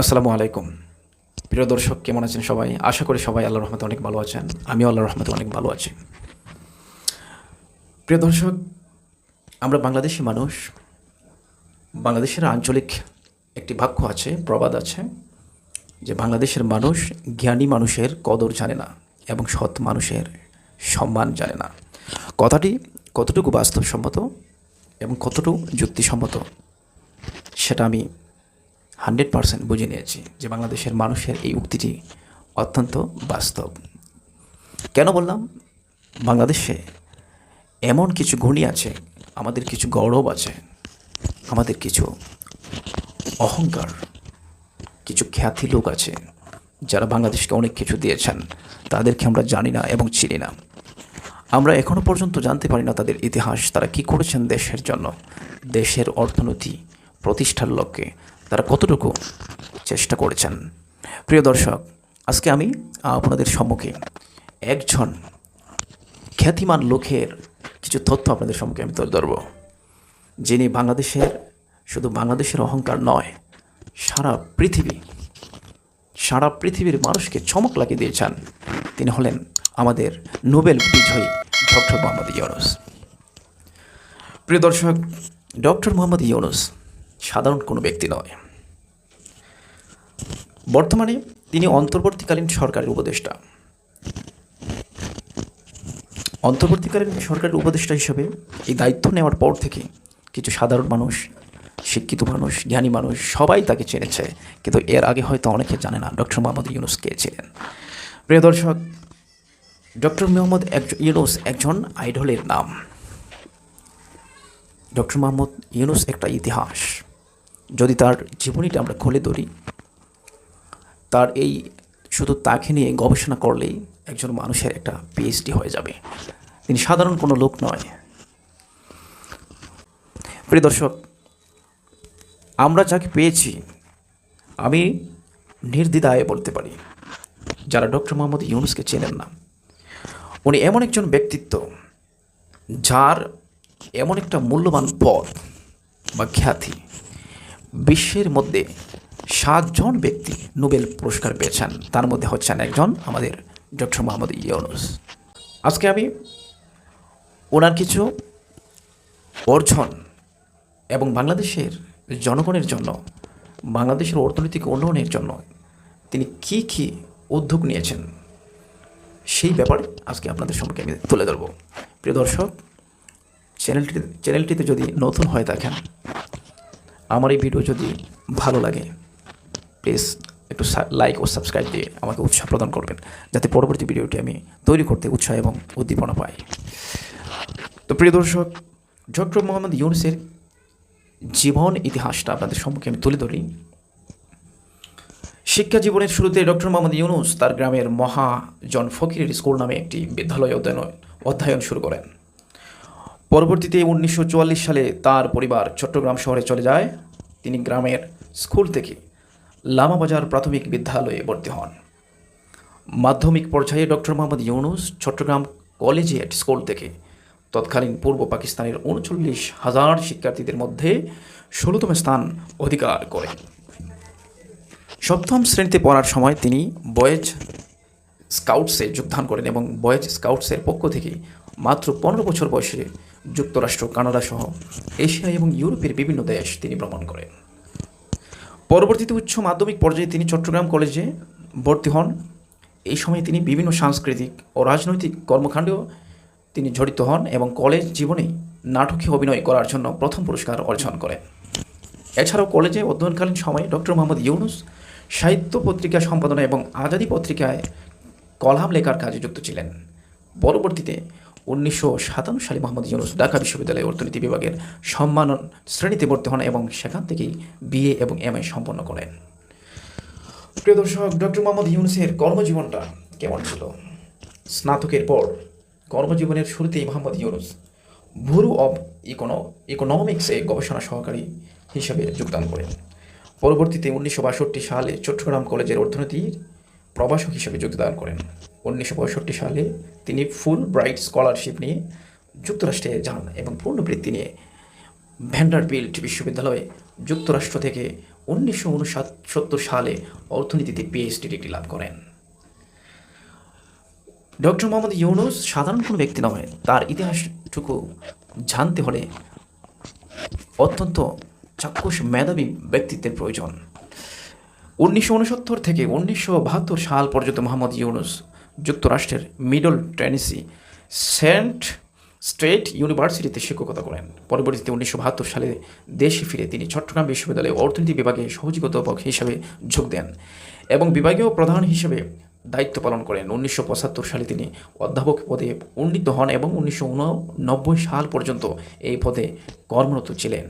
আসসালামু আলাইকুম। প্রিয় দর্শক, কেমন আছেন সবাই? আশা করি সবাই আল্লাহ রহমতে অনেক ভালো আছেন। আমিও আল্লাহ রহমতে অনেক ভালো আছি। প্রিয় দর্শক, আমরা বাংলাদেশি মানুষ। বাংলাদেশের আঞ্চলিক একটি বাক্য আছে, প্রবাদ আছে, যে বাংলাদেশের মানুষ জ্ঞানী মানুষের কদর জানে না এবং সৎ মানুষের সম্মান জানে না। কথাটি কতটুকু বাস্তবসম্মত এবং কতটুকু যুক্তিসম্মত, সেটা আমি হান্ড্রেড পারসেন্ট বুঝে নিয়েছি যে বাংলাদেশের মানুষের এই উক্তিটি অত্যন্ত বাস্তব। কেন বললাম? বাংলাদেশে এমন কিছু গুণী আছে, আমাদের কিছু গৌরব আছে, আমাদের কিছু অহংকার, কিছু খ্যাতি লোক আছে, যারা বাংলাদেশকে অনেক কিছু দিয়েছেন, তাদেরকে আমরা জানি না এবং চিনি না। আমরা এখনও পর্যন্ত জানতে পারি না তাদের ইতিহাস, তারা কি করেছেন দেশের জন্য, দেশের অর্থনীতি, প্রতিষ্ঠার লক্ষ্যে। তারা কতটুকু চেষ্টা করেছেন? প্রিয় দর্শক, আজকে আমি আপনাদের সম্মুখে একজন খ্যাতিমান লোকের কিছু তথ্য আপনাদের সম্মুখে আমি তুলে ধরব। যিনি বাংলাদেশের, শুধু বাংলাদেশের অহংকার নয়, সারা পৃথিবী, সারা পৃথিবীর মানুষকে চমক লাগিয়ে দিয়েছেন। তিনি হলেন আমাদের নোবেল বিজয়ী ডক্টর মোহাম্মদ ইউনুস। প্রিয় দর্শক, ডক্টর মোহাম্মদ ইউনুস সাধারণ কোনো ব্যক্তি নয়। বর্তমানে তিনি অন্তর্বর্তীকালীন সরকারের উপদেষ্টা। অন্তর্বর্তীকালীন সরকারের উপদেষ্টা হিসেবে এই দায়িত্ব নেওয়ার পর থেকে কিছু সাধারণ মানুষ, শিক্ষিত মানুষ, জ্ঞানী মানুষ সবাই তাকে চেনেছে। কিন্তু এর আগে হয়তো অনেকে জানে না, ডক্টর মোহাম্মদ ইউনুস কে ছিলেন। প্রিয় দর্শক, ডক্টর মোহাম্মদ ইউনুস একজন আইডলের নাম। ডক্টর মোহাম্মদ ইউনুস একটা ইতিহাস। যদি তার জীবনীটা আমরা খুলে ধরি তার এই শুধু তাকে নিয়ে গবেষণা করলেই একজন মানুষের একটা পিএইচডি হয়ে যাবে। তিনি সাধারণ কোনো লোক নয়। প্রিয় দর্শক, আমরা যাকে পেয়েছি, আমি নির্দ্বিধায় বলতে পারি, যারা ডক্টর মোহাম্মদ ইউনুসকে চেনেন না। উনি এমন একজন ব্যক্তিত্ব, যার এমন একটা মূল্যবান পদ বা খ্যাতি বিশ্বের মধ্যে সাতজন ব্যক্তি নোবেল পুরস্কার পেয়েছেন। তার মধ্যে হচ্ছেন একজন আমাদের ডক্টর মোহাম্মদ ইউনুস। আজকে আমি ওনার কিছু অর্জন এবং বাংলাদেশের জনগণের জন্য, বাংলাদেশের অর্থনৈতিক উন্নয়নের জন্য তিনি কি কি উদ্যোগ নিয়েছেন, সেই ব্যাপারে আজকে আপনাদের সম্পর্কে আমি তুলে ধরব। প্রিয় দর্শক চ্যানেলটি চ্যানেলটিতে যদি নতুন হয়ে থাকেন, আমার এই ভিডিও যদি ভালো লাগে প্লিজ একটু লাইক ও সাবস্ক্রাইব দিয়ে আমাকে উৎসাহ প্রদান করবেন, যাতে পরবর্তী ভিডিওটি আমি তৈরি করতে উৎসাহ এবং উদ্দীপনা পাই। তো প্রিয় দর্শক, ডক্টর মোহাম্মদ ইউনুসের জীবন ইতিহাসটা আপনাদের সম্মুখে আমি তুলে ধরি। শিক্ষা জীবনের শুরুতে ডক্টর মোহাম্মদ ইউনুস তার গ্রামের মহাজন ফকিরের স্কুল নামে একটি বিদ্যালয় অধ্যয়ন অধ্যয়ন শুরু করেন। পরবর্তীতে উনিশশো চুয়াল্লিশ সালে তার পরিবার চট্টগ্রাম শহরে চলে যায়। তিনি গ্রামের স্কুল থেকে লামাবাজার প্রাথমিক বিদ্যালয়ে ভর্তি হন। মাধ্যমিক পর্যায়ে doctor Mohammad Yunus Chittagong collegiate school থেকে। তৎকালীন পূর্ব পাকিস্তানের উনচল্লিশ হাজার শিক্ষার্থীদের মধ্যে ষোলোতম স্থান অধিকার করেন সপ্তম শ্রেণীতে পড়ার সময় তিনি বয়েজ স্কাউটসে যোগদান করেন এবং বয়েজ স্কাউটসের পক্ষ থেকে মাত্র পনেরো বছর বয়সে যুক্তরাষ্ট্র কানাডা সহ এশিয়া এবং ইউরোপের বিভিন্ন দেশ তিনি ভ্রমণ করেন। পরবর্তীতে উচ্চ মাধ্যমিক পর্যায়ে তিনি চট্টগ্রাম কলেজে ভর্তি হন। এই সময় তিনি বিভিন্ন সাংস্কৃতিক ও রাজনৈতিক কর্মকাণ্ডেও তিনি জড়িত হন এবং কলেজ জীবনেই নাটকে অভিনয় করার জন্য প্রথম পুরস্কার অর্জন করেন। এছাড়াও কলেজে অধ্যয়নকালীন সময়ে ডক্টর মোহাম্মদ ইউনুস সাহিত্য পত্রিকা সম্পাদনা এবং আজাদি পত্রিকায় কলাম লেখার কাজে যুক্ত ছিলেন। পরবর্তীতে উনিশশো সাতান্ন সালে মোহাম্মদ ইউনুস ঢাকা বিশ্ববিদ্যালয়ে অর্থনীতি বিভাগের সম্মান শ্রেণীতে ভর্তি হন এবং সেখান থেকেই বিএ এবং এম সম্পন্ন করেন। প্রিয় দর্শক, ডক্টর মোহাম্মদ ইউনুসের কর্মজীবনটা কেমন ছিল? স্নাতকের পর কর্মজীবনের শুরুতেই মোহাম্মদ ইউনুস ভুরু অব ইকোনো ইকোনমিক্সে গবেষণা সহকারী হিসেবে যোগদান করেন। পরবর্তীতে উনিশশো বাষট্টি সালে চট্টগ্রাম কলেজের অর্থনীতির প্রভাষক হিসেবে যোগদান করেন। উনিশশো পঁয়ষট্টি সালে তিনি ফুল ব্রাইট স্কলারশিপ নিয়ে যুক্তরাষ্ট্রে যান এবং পূর্ণবৃত্তি নিয়ে ভ্যান্ডারবিল্ট বিশ্ববিদ্যালয়ে যুক্তরাষ্ট্র থেকে উনিশশো উনসত্তর সালে অর্থনীতিতে পিএইচডি ডিগ্রি লাভ করেন। ডক্টর মোহাম্মদ ইউনুস সাধারণ কোনো ব্যক্তি নয়। তার ইতিহাসটুকু জানতে হলে অত্যন্ত চাক্ষুষ মেধাবী ব্যক্তিত্বের প্রয়োজন। উনিশশো উনসত্তর থেকে উনিশশো বাহাত্তর সাল পর্যন্ত মোহাম্মদ ইউনুস যুক্তরাষ্ট্রের মিডল টেনেসি সেন্ট স্টেট ইউনিভার্সিটিতে শিক্ষকতা করেন। পরবর্তীতে উনিশশো বাহাত্তর সালে দেশে ফিরে তিনি চট্টগ্রাম বিশ্ববিদ্যালয়ে অর্থনীতি বিভাগে সহযোগী অধ্যাপক হিসাবে যোগ দেন এবং বিভাগীয় প্রধান হিসেবে দায়িত্ব পালন করেন। উনিশশো পঁচাত্তর সালে তিনি অধ্যাপক পদে উন্নীত হন এবং উনিশশো উননব্বই সাল পর্যন্ত এই পদে কর্মরত ছিলেন।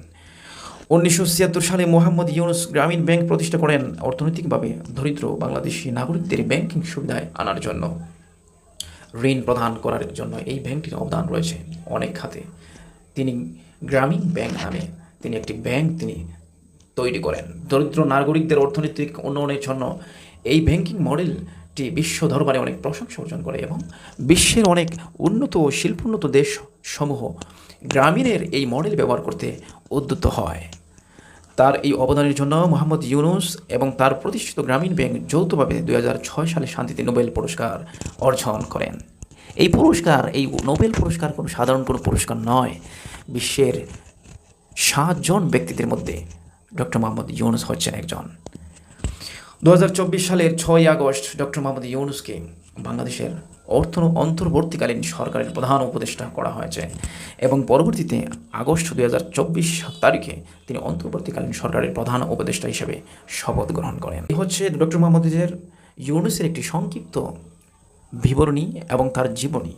উনিশশো ছিয়াত্তর সালে মোহাম্মদ ইউনুস গ্রামীণ ব্যাংক প্রতিষ্ঠা করেন অর্থনৈতিকভাবে দরিদ্র বাংলাদেশি নাগরিকদের ব্যাংকিং সুবিধায় আনার জন্য। ঋণ প্রদান করার জন্য এই ব্যাংকটির অবদান রয়েছে অনেক খাতে। তিনি গ্রামীণ ব্যাংক নামে তিনি একটি ব্যাংক তিনি তৈরি করেন। দরিদ্র নাগরিকদের অর্থনৈতিক উন্নয়নের জন্য এই ব্যাংকিং মডেলটি বিশ্ব দরবারে অনেক প্রশংসা অর্জন করে এবং বিশ্বের অনেক উন্নত ও শিল্পোন্নত দেশ সমূহ গ্রামীণের এই মডেল ব্যবহার করতে উদ্যত হয়। তার এই অবদানের জন্য মোহাম্মদ ইউনুস এবং তার প্রতিষ্ঠিত গ্রামীণ ব্যাংক যৌথভাবে দু হাজার ছয় সালে শান্তিতে নোবেল পুরস্কার অর্জন করেন। এই পুরস্কার, এই নোবেল পুরস্কার কোনো সাধারণ কোনো পুরস্কার নয়। বিশ্বের সাতজন ব্যক্তিদের মধ্যে ডক্টর মোহাম্মদ ইউনুস হচ্ছেন একজন। দু হাজার চব্বিশ সালের ছয় আগস্ট ডক্টর মোহাম্মদ ইউনুসকে বাংলাদেশের অর্থ অন্তর্বর্তীকালীন সরকারের প্রধান উপদেষ্টা করা হয়েছে এবং পরবর্তীতে আগস্ট দুই তারিখে তিনি অন্তর্বর্তীকালীন সরকারের প্রধান উপদেষ্টা হিসেবে শপথ গ্রহণ করেন। হচ্ছে ডক্টর মোহাম্মদের ইউনুসের একটি সংক্ষিপ্ত বিবরণী এবং তার জীবনী।